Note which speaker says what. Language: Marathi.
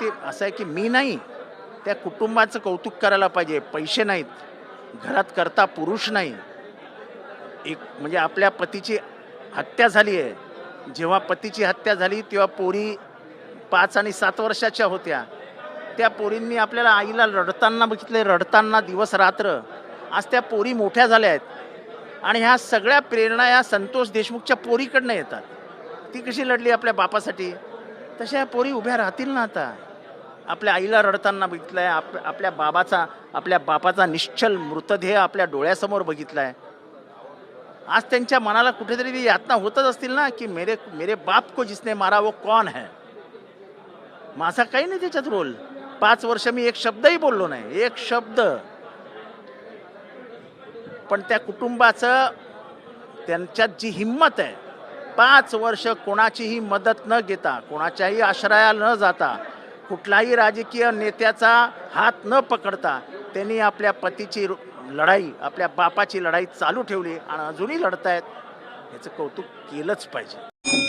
Speaker 1: ते असं आहे की मी नाही त्या कुटुंबाचं कौतुक करायला पाहिजे. पैसे नाहीत. घरात करता पुरुष नाही. एक म्हणजे आपल्या पतीची हत्या झाली आहे. जेव्हा पतीची हत्या झाली तेव्हा पोरी पाच आणि सात वर्षाच्या होत्या. त्या पोरींनी आपल्याला आईला रडताना बघितले रडताना दिवस रात्र. आज त्या पोरी मोठ्या झाल्या आहेत. आणि ह्या सगळ्या प्रेरणा या संतोष देशमुखच्या पोरीकडनं येतात. ती कशी लढली आपल्या बापासाठी? तशा ह्या पोरी उभ्या राहतील ना आता. आपल्या आईला रडताना बघितलंय आप आपल्या बाबाचा आपल्या बापाचा निश्चल मृतदेह आपल्या डोळ्यासमोर बघितलाय. आज त्यांच्या मनाला कुठेतरी यातना होतच असतील ना की मेरे मेरे बाप को जिसने मारा वो कौन है? माझा काही नाही त्याच्यात रोल. पाच वर्ष मी एक शब्दही बोललो नाही एक शब्द. पण त्या कुटुंबाचं त्यांच्यात जी हिंमत आहे पाच वर्ष कोणाचीही मदत न घेता कोणाच्याही आश्रया न जाता कुठलाही राजकीय नेत्याचा हात न पकडता त्यांनी आपल्या पतीची रु- लढाई आपल्या बापाची लढाई चालू ठेवली आणि अजूनही लढतायत याचं कौतुक केलंच पाहिजे.